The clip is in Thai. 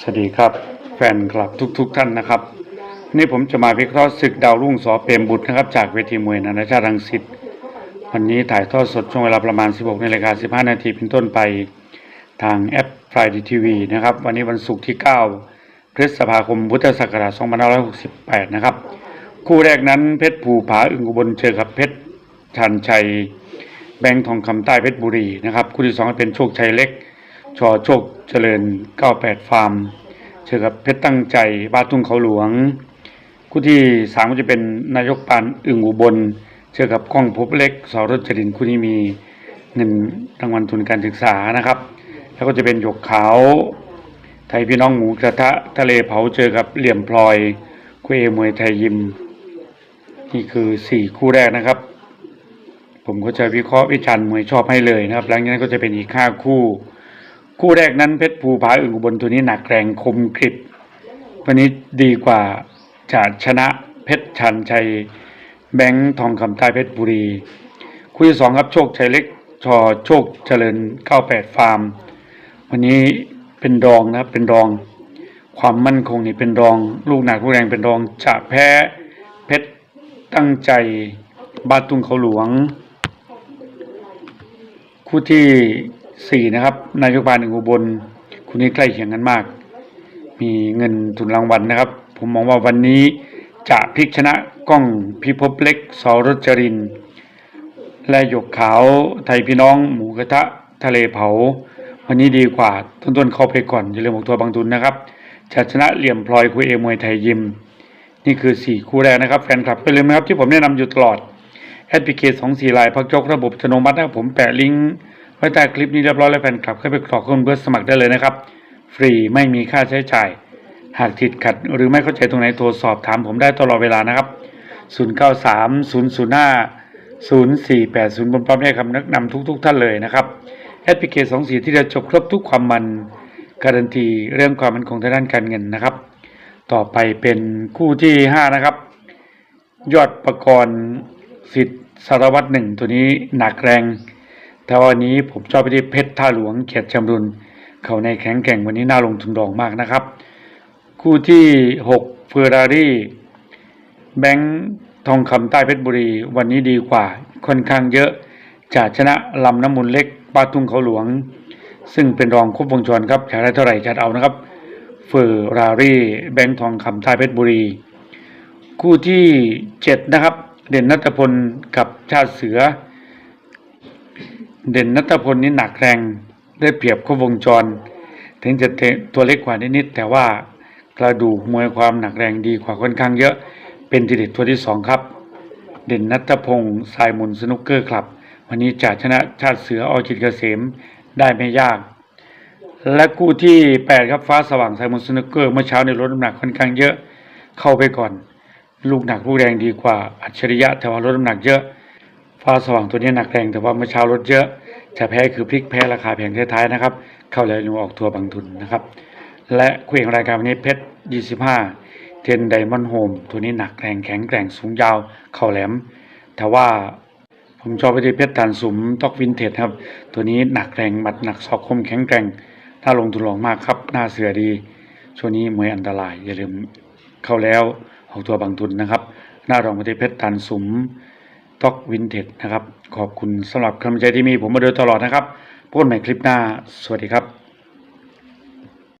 สวัสดีครับ แฟนคลับทุกๆทท่านนะครับ นี่ผมจะมาวิเคราะห์ศึกดาวรุ่งสอเปรมบุตรนะครับ จากเวทีมวยนานาชาติรังสิตวันนี้ถ่ายทอดสดช่วงเวลาประมาณ 16นาฬิกา15 นาทีเป็นต้นไปทางแอป Friday TV นะครับ วันนี้วันศุกร์ที่ 9 พฤษภาคมพุทธศักราช2568 นะครับ คู่แรกนั้นเพชรภูผาอึ่งอุบลเจอกับเพชรชันชัย แบงค์ทองคำใต้เพชรบุรีนะครับ คู่ที่สองเป็นโชคชัยเล็ก ชอโชคเจริญ 98 ฟาร์ม เจอกับเพชรตั้งใจบ้านทุ่งเขาหลวง คู่ที่สามก็จะเป็นนายกปานอึ่งอุบล เจอกับกล้องภพบเล็กสรจรินคู่นี้มีเงินรางวัลทุนการศึกษานะครับ แล้วก็จะเป็นหยกขาว ไทยพี่น้องหมูกระทะทะเลเผาเจอกับเหลี่ยมพลอยคู่เอมวยไทยยิม นี่คือสี่คู่แรกนะครับผมก็จะวิเคราะห์วิจารณ์มวยชอบให้เลยนะครับ หลังจากนั้นก็จะเป็นอีกห้าคู่ คู่แรกนั้นเพชรภูผาอึ่งอุบลตัวนี้หนักแรงคมกริบวันนี้ดีกว่าจะชนะเพชรชันชัยแบงค์ทองคำใต้เพชรบุรี คู่ที่สองครับโชคชัยเล็กชอโชคเจริญ98ฟาร์ม วันนี้เป็นรองนะครับเป็นรอง ความมั่นคงนี่เป็นรอง ลูกหนักลูกแรงเป็นรองจะแพ้เพชรตั้งใจบาตุงเขาหลวง คู่ที่ สี่นะครับ นายกบาลหนึ่งอุบลคู่นี้ใกล้เคียงกันมาก มีเงินทุนรางวัลนะครับ ผมมองว่าวันนี้จะพลิกชนะกล้องพิภพเล็กสรจริน และหยกขาวไทยพี่น้องหมูกระทะทะเลเผา วันนี้ดีกว่าต้นๆเข้าไปก่อนอย่าลืมออกตัวบางทุนนะครับจะชนะเหลี่ยมพลอยคุยเอมวยไทยยิม นี่คือสี่คู่แรกนะครับ แฟนคลับไปเลยนะครับที่ผมแนะนำอยู่ตลอดแอดพลิเคชัน2 4ลายพักยกระบบอัตโนมัตินะครับผมแปะลิงก์ ไว้ใต้คลิปนี้เรียบร้อยแล้วแฟนคลับเข้าไปกรอกข้อมูลเพื่อสมัครได้เลยนะครับ ฟรีไม่มีค่าใช้จ่าย หากติดขัดหรือไม่เข้าใจตรงไหนโทรสอบถามผมได้ตลอดเวลานะครับ 093 005 0480บนพร้อมให้คำแนะนำทุก ๆ ท่านเลยนะครับแอปพลิเคชัน2 4ที่จะจบครบทุกความมันการันตีเรื่องความมั่นคงทางด้านการเงินนะครับ ต่อไปเป็นคู่ที่ห้านะครับ ยอดประกรณ์สิทธิ์สารวัตรหนึ่งตัวนี้หนักแรง แต่วันนี้ผมชอบไปที่เพชรท่าหลวงเขียดจำรุน เขาในแข็งแกร่งวันนี้น่าลงทุนรองมากนะครับ คู่ที่หกเฟอร์รารี่แบงค์ทองคำใต้เพชรบุรี วันนี้ดีกว่าค่อนข้างเยอะจะชนะลำน้ำมูลเล็กปาทุ่งเขาหลวง ซึ่งเป็นรองครบวงจรครับจะได้เท่าไหร่จัดเอานะครับเฟอร์รารี่แบงค์ทองคำใต้เพชรบุรี คู่ที่เจ็ดนะครับ เด่นนัตพลกับชาติเสือ เด่นนัตพลนี่หนักแรงได้เปรียบครบวงจร ถึงจะตัวเล็กกว่านิดๆแต่ว่ากระดูกมวยความหนักแรงดีกว่าค่อนข้างเยอะ เป็นทีเด็ดตัวที่สองครับ เด่นนัตพงศ์สายมุนสนุกเกอร์คลับ วันนี้จะชนะชาติเสืออจิตเกษมได้ไม่ยาก และคู่ที่แปดครับฟ้าสว่างไซมอนสนุกเกอร์เมื่อเช้าในลดน้ำหนักค่อนข้างเยอะ เข้าไปก่อน ลูกหนักลูกแรงดีกว่าอัจฉริยะแต่ว่าลดน้ำหนักเยอะ ฟ้าสว่างตัวนี้หนักแรงแต่ว่าเมื่อเช้าลดเยอะ จะแพ้คือพลิกแพ้ราคาแพงท้ายๆนะครับ เข้าแล้วลงออกทัวร์บางทุนนะครับ และคู่เอกรายการวันนี้เพชร 25 เทนไดมอนด์โฮมตัวนี้หนักแรงแข็งแกร่งสูงยาว เข่าแหลม แต่ว่าผมชอบไปที่เพชรฐานสุมต็อกวินเทจครับ ตัวนี้หนักแรงหมัดหนักศอกคมแข็งแกร่งน่าลงทุนลองมากครับหน้าเสือดี ช่วงนี้มวยอันตรายอย่าลืมเข้าแล้วออกตัวบางทุนนะครับ หน้ารองไปที่เพชรฐานสุม ต็อกวินเทจนะครับ ขอบคุณสำหรับกำลังใจที่มีผมมาโดยตลอดนะครับพบกันใหม่คลิปหน้า สวัสดีครับ